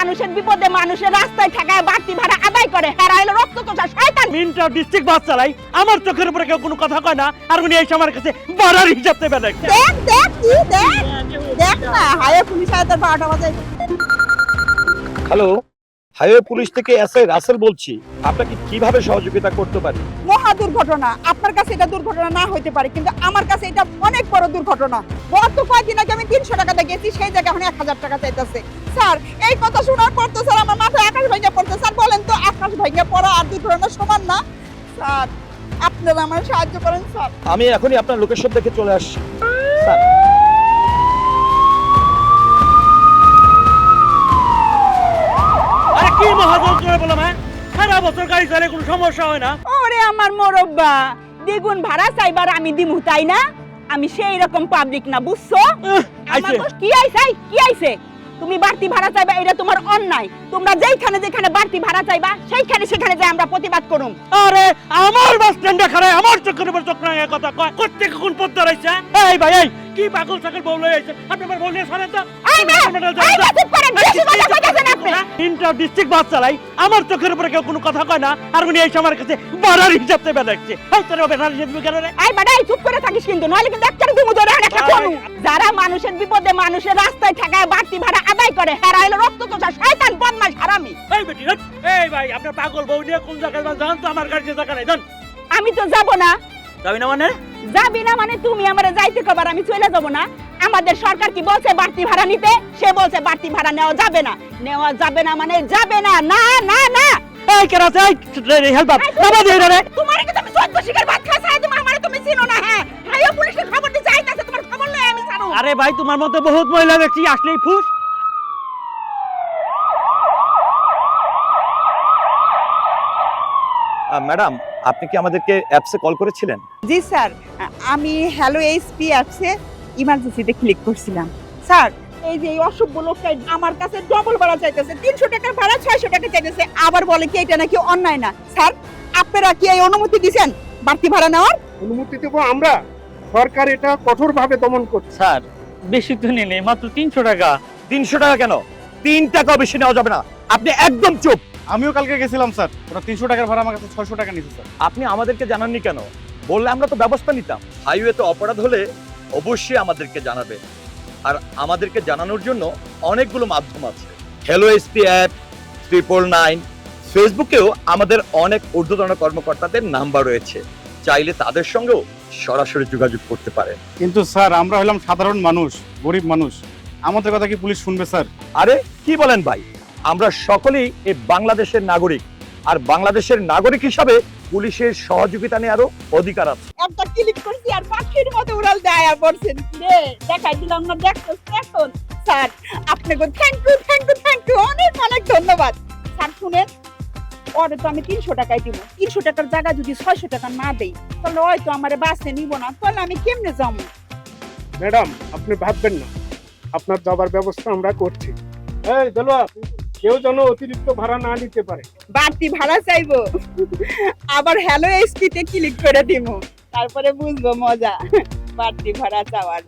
মানুষের বিপদে মানুষের রাস্তায় ঠেকায় বাড়তি ভাড়া আদায় করে। হেরা হলো রক্ত চোষা শয়তান। মিনটা ডিস্ট্রিক্ট বাস চালাই আমার চোখের উপরে কেউ কোনো কথা কয় না। আর উনি এসে আমার কাছে বাড়ার হিসাব দেবে দেখছে। দেখ দেখ কি দেখ। দেখ না হায় পুলিশ আয় তার বারোটা বাজে। হ্যালো হাইওয়ে পুলিশ থেকে এসআই রাসেল বলছি। আপনাকে কীভাবে সহযোগিতা করতে পারি? মহা দুর্ঘটনা আপনার কাছে এটা দুর্ঘটনা না হইতে পারে কিন্তু আমার কাছে এটা অনেক বড় দুর্ঘটনা। গত কয়েকদিন আগে আমি তিনশো টাকাতে গেছি সেই জায়গায় এখন এক হাজার টাকা চাইতেছে। স্যার এই কথা শোনার পর তো স্যার আমার মাথায় আকাশ ভেঙে পড়ছে। স্যার বলেন তো আকাশ ভেঙে পড়া আর দুর্ঘটনা সমান না? স্যার আপনারা আমার সাহায্য করেন স্যার। আমি এখনই আপনার লোকেশন দেখে চলে আসছি। স্যার। কি মহাজন করে বললাম হ্যাঁ বছর গাড়ি চালে কোনো সমস্যা হয় না? ওরে আমার মোরব্বা দ্বিগুণ ভাড়া চাইবার আমি দিমু তাই না? আমি সেই রকম পাবলিক না বুঝছ? আমার কি আইছে? কি আইছে? তুমি বাড়তি ভাড়া চাইবা এটা তোমার অন্যায়। তোমরা যেইখানে যেখানে বাড়তি ভাড়া চাইবা সেইখানে সেখানে যাই আমরা প্রতিবাদ করুম। আরে আমার বাস স্ট্যান্ডে খারাপ আমার চোখের উপর চোখ রাঙা কথা কয়। করতে কোন পথ ধরাইছে? এই ভাই এই। কি পাগল সাগল বউ আইছে? আপনি আমার বউ নিয়ে তো। এই না, এই চুপ করেন, আপনি। ইন্টার ডিস্ট্রিক্ট বাস চালাই আমার চোখের উপরে কেউ কোনো কথা কয় না আর উনি এসে আমার কাছে বাড়ার হিসাব দেবে দেখছে। এই তোর বেনার হিসাব কেন রে? এই বাড়া, চুপ করে থাকিস কিন্তু নইলে কিন্তু একটা দিমু ধরে একটা কোনু যারা মানুষের বিপদে মানুষের রাস্তায় ঠেকায় বাড়তি ভাড়া আদায় করে হেরা হলো রক্ত চোষা শয়তান বদমাশ হারামি। এই বেটি। এই ভাই আপনার পাগল বউ নিয়ে কোন জায়গায় যান? তো আমার গাড়ি যে জায়গা নাই জান আমি তো যাব না। যাবি না মানে? যাবি না মানে তুমি আমারে যাইতে কবার আমি চলে যাব না। আমাদের সরকার কি বলছে? বাড়তি ভাড়া নিতে? সে বলছে বাড়তি ভাড়া নেওয়া যাবে না। নেওয়া যাবে না মানে যাবে না। না না না। এই কেন আছে এই হেল্প আপ নামা দিয়ে রে তোমার কি তুমি চোদ্দ শিকার ভাত খাওয়া ছাড়া তুমি আমারে তুমি চিনো না হ্যাঁ? হাইও পুলিশের খবর দিতে চাইতাছে তোমার খবর লই আমি জানো আরে ভাই তোমার মতো বহুত মহিলা দেখছি আসলেই ফুস। ম্যাডাম আপনি কি আমাদেরকে অ্যাপসে কল করেছিলেন? জি স্যার। আমি হ্যালো এইচপি অ্যাপসে ইমার্জেন্সিতে ক্লিক করছিলাম। স্যার এই যে এই অসভ্য লোকটা আমার কাছে ডবল ভাড়া চাইতেছে তিনশো টাকার ভাড়া ছয়শো টাকা চাইতেছে আবার বলে কি এটা নাকি অন্যায় না? স্যার আপনারা কি এই অনুমতি দিছেন? বাড়তি ভাড়া নেওয়ার? অনুমতি দেবো আমরা। সরকার এটা কঠোরভাবে দমন করছে স্যার বেশি তো নেই মাত্র তিনশো টাকা। তিনশো টাকা কেন? তিন টাকা বেশি নেওয়া যাবে না। আপনি একদম চুপ। আমিও কালকে গেছিলাম স্যার। ওরা তিনশো টাকার ভাড়া আমার কাছে ছয়শো টাকা নিচ্ছে স্যার। আপনি আমাদেরকে জানাননি কেন? বললে আমরা তো ব্যবস্থা নিতাম। হাইওয়েতে অপরাধ হলে অবশ্যই আমাদেরকে জানাবে। আর আমাদেরকে জানানোর জন্য অনেকগুলো মাধ্যম আছে। Hello SP app triple nine ফেসবুকেও আমাদের অনেক ঊর্ধ্বতন কর্মকর্তাদের নাম্বার রয়েছে। চাইলে তাদের সঙ্গেও সরাসরি যোগাযোগ করতে পারেন। কিন্তু স্যার আমরা হলাম সাধারণ মানুষ গরিব মানুষ। আমাদের কথা কি পুলিশ শুনবে স্যার? আরে কি বলেন ভাই? আমরা সকলেই এই বাংলাদেশের নাগরিক। আর বাংলাদেশের নাগরিক হিসাবে পুলিশের সহযোগিতা নেওয়ারও অধিকার আছে। একটা ক্লিক করছি আর পাখির মতো উড়াল দেয় আর বলছেন রে দেখাই দিলাম না দেখছ এখন স্যার আপনাকে thank you thank you thank you অনেক অনেক ধন্যবাদ। স্যার শুনেন ওরে তো আমি তিনশো টাকায় দিব। তিনশো টাকার জায়গা যদি ছয়শো টাকা না দেই তাহলে হয়তো আমার বাসে নিব না। তাহলে আমি কেমনে যাব? ম্যাডাম আপনি ভাববেন না। আপনার যাবার ব্যবস্থা আমরা করছি। এই দেলোয়া কেউ যেন অতিরিক্ত ভাড়া না নিতে পারে। বাড়তি ভাড়া চাইব। আবার হ্যালো এসপিতে ক্লিক করে দিব তারপরে বুঝব মজা। বাড়তি ভাড়া চাওয়ার।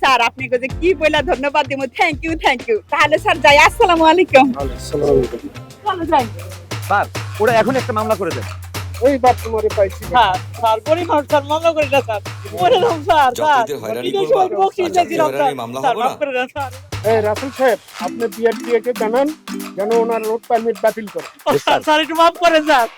স্যার আপনাকে যে কি বলে ধন্যবাদ দিব থ্যাংক ইউ থ্যাংক ইউ তাহলে স্যার যাই আসসালামু আলাইকুম। চলো যাই। স্যার ওরা এখন একটা মামলা করে দেন ওই পাইছি স্যার স্যার গরিব মানুষ স্যার মামলা করি না স্যার। মামলা না? এই রাসেল সাহেব আপনি বিআরটিএ কে জানান যেন ওনার রোড পারমিট বাতিল করে। স্যার, স্যার একটু মাফ করেন স্যার।